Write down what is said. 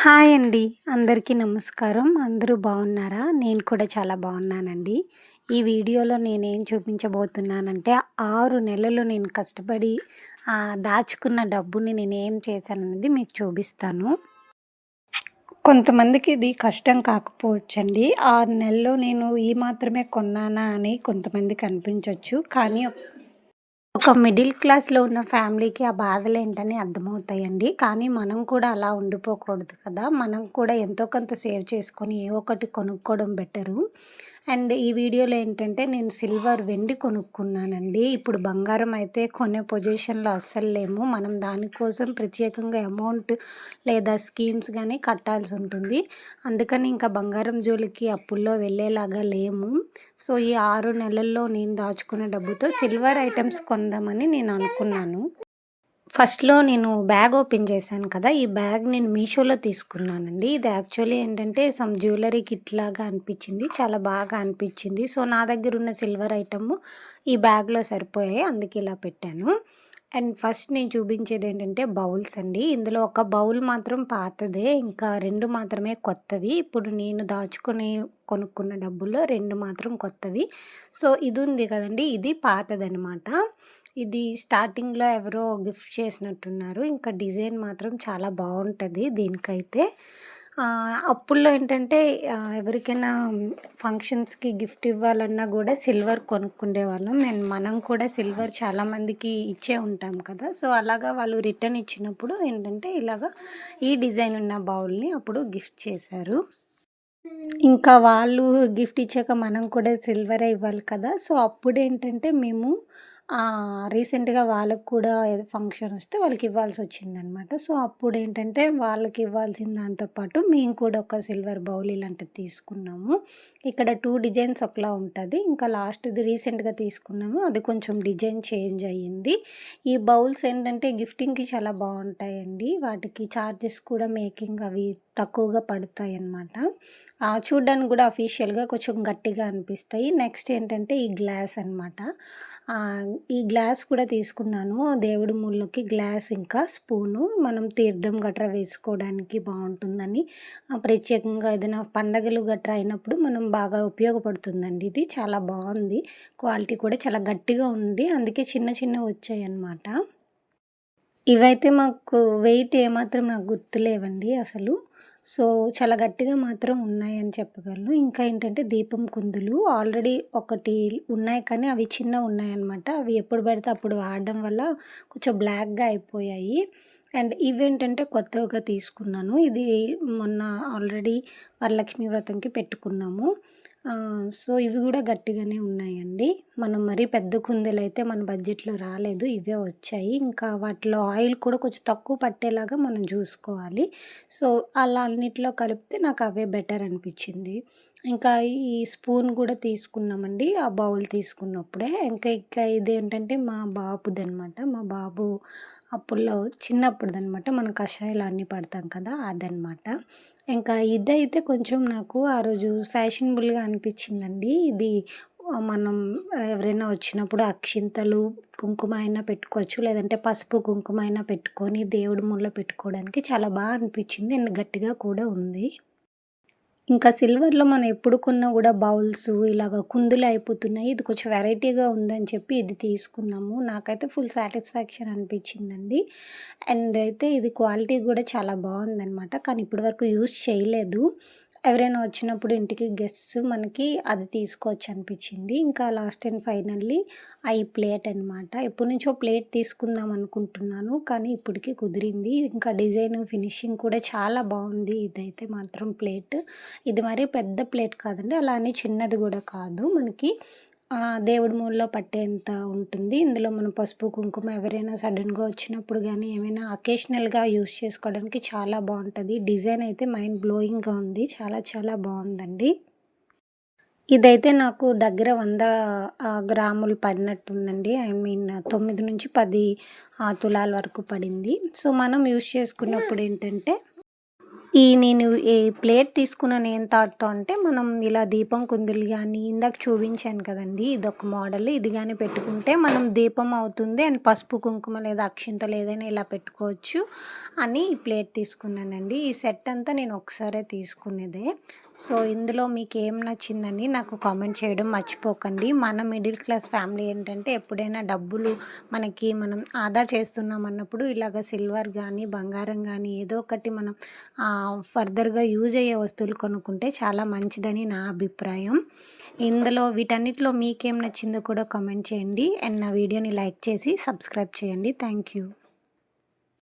Hi అండి. అందరికీ నమస్కారం. అందరూ బాగున్నారా? నేను కూడా చాలా బాగున్నానండి. ఈ వీడియోలో నేనేం చూపించబోతున్నానంటే ఆరు నెలలు నేను కష్టపడి దాచుకున్న డబ్బుని నేను ఏం మీకు చూపిస్తాను. కొంతమందికి ఇది కష్టం కాకపోవచ్చండి. ఆరు నెలల్లో నేను ఈ మాత్రమే కొన్నానా అని కొంతమందికి అనిపించవచ్చు కానీ ఒక మిడిల్ క్లాస్లో ఉన్న ఫ్యామిలీకి ఆ బాధలు ఏంటని అర్థమవుతాయండి. కానీ మనం కూడా అలా ఉండిపోకూడదు కదా. మనం కూడా ఎంతో కొంత సేవ్ చేసుకొని ఏ ఒకటి కొనుక్కోవడం బెటరు. అండ్ ఈ వీడియోలో ఏంటంటే నేను సిల్వర్ వెండి కొనుక్కున్నానండి. ఇప్పుడు బంగారం అయితే కొనే పొజిషన్లో అస్సలు లేము. మనం దానికోసం ప్రత్యేకంగా అమౌంట్ లేదా స్కీమ్స్ కానీ కట్టాల్సి ఉంటుంది. అందుకని ఇంకా బంగారం జోలికి అప్పుల్లో వెళ్ళేలాగా లేము. సో ఈ ఆరు నెలల్లో నేను దాచుకున్న డబ్బుతో సిల్వర్ ఐటమ్స్ కొందామని నేను అనుకున్నాను. ఫస్ట్లో నేను బ్యాగ్ ఓపెన్ చేశాను కదా ఈ బ్యాగ్ నేను మీషోలో తీసుకున్నానండి. ఇది యాక్చువల్లీ ఏంటంటే సమ్ జ్యువెలరీ కిట్ లాగా అనిపించింది చాలా బాగా అనిపించింది. సో నా దగ్గర ఉన్న సిల్వర్ ఐటమ్ ఈ బ్యాగ్లో సరిపోయాయి అందుకే ఇలా పెట్టాను. అండ్ ఫస్ట్ నేను చూపించేది ఏంటంటే బౌల్స్ అండి. ఇందులో ఒక బౌల్ మాత్రం పాతదే ఇంకా రెండు మాత్రమే కొత్తవి. ఇప్పుడు నేను దాచుకుని కొనుక్కున్న డబ్బుల్లో రెండు మాత్రం కొత్తవి. సో ఇది ఉంది కదండి ఇది పాతదనమాట. ఇది స్టార్టింగ్లో ఎవరో గిఫ్ట్ చేసినట్టున్నారు. ఇంకా డిజైన్ మాత్రం చాలా బాగుంటుంది దీనికైతే. అప్పుల్లో ఏంటంటే ఎవరికైనా ఫంక్షన్స్కి గిఫ్ట్ ఇవ్వాలన్నా కూడా సిల్వర్ కొనుక్కుండే వాళ్ళం. నేను మనం కూడా సిల్వర్ చాలామందికి ఇచ్చే ఉంటాం కదా. సో అలాగా వాళ్ళు రిటర్న్ ఇచ్చినప్పుడు ఏంటంటే ఇలాగా ఈ డిజైన్ ఉన్న బౌల్ని అప్పుడు గిఫ్ట్ చేశారు. ఇంకా వాళ్ళు గిఫ్ట్ ఇచ్చాక మనం కూడా సిల్వరే ఇవ్వాలి కదా. సో అప్పుడు ఏంటంటే మేము రీసెంట్గా వాళ్ళకు కూడా ఏదో ఫంక్షన్ వస్తే వాళ్ళకి ఇవ్వాల్సి వచ్చిందనమాట సో అప్పుడు ఏంటంటే వాళ్ళకి ఇవ్వాల్సిన దాంతోపాటు మేము కూడా ఒక సిల్వర్ బౌల్ ఇలాంటిది తీసుకున్నాము. ఇక్కడ టూ డిజైన్స్ ఒకలా ఉంటుంది. ఇంకా లాస్ట్ది రీసెంట్గా తీసుకున్నాము. అది కొంచెం డిజైన్ చేంజ్ అయ్యింది. ఈ బౌల్స్ ఏంటంటే గిఫ్టింగ్కి చాలా బాగుంటాయండి. వాటికి ఛార్జెస్ కూడా మేకింగ్ అవి తక్కువగా పడతాయి అన్నమాట చూడ్డానికి కూడా అఫీషియల్గా కొంచెం గట్టిగా అనిపిస్తాయి. నెక్స్ట్ ఏంటంటే ఈ గ్లాస్ అనమాట ఈ గ్లాస్ కూడా తీసుకున్నాను. దేవుడి ముళ్ళకి గ్లాస్ ఇంకా స్పూను. మనం తీర్థం గట్రా వేసుకోవడానికి బాగుంటుందని. ప్రత్యేకంగా ఏదైనా పండగలు గట్రా అయినప్పుడు మనం బాగా ఉపయోగపడుతుందండి ఇది. చాలా బాగుంది. క్వాలిటీ కూడా చాలా గట్టిగా ఉంది. అందుకే చిన్న చిన్నవి వచ్చాయి అన్నమాట. ఇవైతే మాకు వెయిట్ ఏమాత్రం నాకు గుర్తులేవండి అసలు. సో చాలా గట్టిగా మాత్రం ఉన్నాయని చెప్పగలను. ఇంకా ఏంటంటే దీపం కుందులు ఆల్రెడీ ఒకటి ఉన్నాయి కానీ అవి చిన్న ఉన్నాయన్నమాట. అవి ఎప్పుడు పడితే అప్పుడు వాడడం వల్ల కొంచెం బ్లాక్గా అయిపోయాయి. అండ్ ఇవేంటంటే కొత్తగా తీసుకున్నాను. ఇది మొన్న ఆల్రెడీ వరలక్ష్మి వ్రతంకి పెట్టుకున్నాము. సో ఇవి కూడా గట్టిగానే ఉన్నాయండి. మనం మరీ పెద్ద కుందేలు అయితే మన బడ్జెట్లో రాలేదు ఇవే వచ్చాయి. ఇంకా వాటిలో ఆయిల్ కూడా కొంచెం తక్కువ పట్టేలాగా మనం చూసుకోవాలి. సో అలా అన్నిట్లో కలిపితే నాకు అవే బెటర్ అనిపించింది. ఇంకా ఈ స్పూన్ కూడా తీసుకున్నామండి ఆ బౌల్ తీసుకున్నప్పుడే. ఇంకా ఇంకా ఇది ఏంటంటే మా బాబుది అనమాట మా బాబు అప్పుల్లో చిన్నప్పుడుదనమాట మనం కషాయాలు అన్నీ పడతాం కదా అదనమాట. ఇంకా ఇదైతే కొంచెం నాకు ఆ రోజు ఫ్యాషనబుల్గా అనిపించిందండి. ఇది మనం ఎవరైనా వచ్చినప్పుడు అక్షింతలు కుంకుమ అయినా పెట్టుకోవచ్చు లేదంటే పసుపు కుంకుమ అయినా పెట్టుకొని దేవుడి ముళ్ళ పెట్టుకోవడానికి చాలా బాగా అనిపించింది. అండ్ గట్టిగా కూడా ఉంది. ఇంకా సిల్వర్లో మనం ఎప్పుడు కొన్నా కూడా బౌల్స్ ఇలాగ కుందులు అయిపోతున్నాయి. ఇది కొంచెం వెరైటీగా ఉందని చెప్పి ఇది తీసుకున్నాము. నాకైతే ఫుల్ సాటిస్ఫాక్షన్ అనిపించిందండి. అండ్ అయితే ఇది క్వాలిటీ కూడా చాలా బాగుందనమాట కానీ ఇప్పటివరకు యూస్ చేయలేదు. ఎవరైనా వచ్చినప్పుడు ఇంటికి గెస్ట్స్ మనకి అది తీసుకోవచ్చు అనిపించింది. ఇంకా last and finally I plate అనమాట ఎప్పటి నుంచో ప్లేట్ తీసుకుందాం అనుకుంటున్నాను కానీ ఇప్పటికీ కుదిరింది. ఇంకా డిజైన్ ఫినిషింగ్ కూడా చాలా బాగుంది. ఇదైతే మాత్రం ప్లేట్ ఇది మరీ పెద్ద ప్లేట్ కాదండి అలానే చిన్నది కూడా కాదు. మనకి దేవుడి మూలలో పట్టేంత ఉంటుంది. ఇందులో మనం పసుపు కుంకుమ ఎవరైనా సడన్గా వచ్చినప్పుడు కానీ ఏమైనా అకేషనల్గా యూస్ చేసుకోవడానికి చాలా బాగుంటుంది. డిజైన్ అయితే మైండ్ బ్లోయింగ్గా ఉంది. చాలా చాలా బాగుందండి. ఇదైతే నాకు దగ్గర వంద గ్రాములు పడినట్టుందండి. ఐ మీన్ తొమ్మిది నుంచి పది తులాల వరకు పడింది. సో మనం యూస్ చేసుకున్నప్పుడు ఏంటంటే ఈ నేను ఈ ప్లేట్ తీసుకున్నాను ఏం థాట్‌తో అంటే, మనం ఇలా దీపం కుందులు కానీ ఇందాక చూపించాను కదండీ! ఇదొక మోడల్. ఇది కానీ పెట్టుకుంటే మనం దీపం అవుతుంది. అండ్ పసుపు, కుంకుమ లేదా అక్షింతలు ఏదైనా ఇలా పెట్టుకోవచ్చు అని ఈ ప్లేట్ తీసుకున్నానండి. ఈ సెట్ అంతా నేను ఒకసారే తీసుకునేదే. సో, ఇందులో మీకేం నచ్చిందని నాకు కామెంట్ చేయడం మర్చిపోకండి. మన మిడిల్ క్లాస్ ఫ్యామిలీ ఏంటంటే, ఎప్పుడైనా డబ్బులు మనకి మనం ఆదా చేస్తున్నాం అన్నప్పుడు ఇలాగ సిల్వర్ కానీ బంగారం కానీ ఏదో ఒకటి మనం ఫర్దర్‌గా యూజ్ అయ్యే వస్తువులు కొనుక్కుంటే చాలా మంచిదని నా అభిప్రాయం. ఇందులో వీటన్నిటిలో మీకేం నచ్చిందో కూడా కామెంట్ చేయండి. అండ్ నా వీడియోని లైక్ చేసి సబ్స్క్రైబ్ చేయండి. Thank you.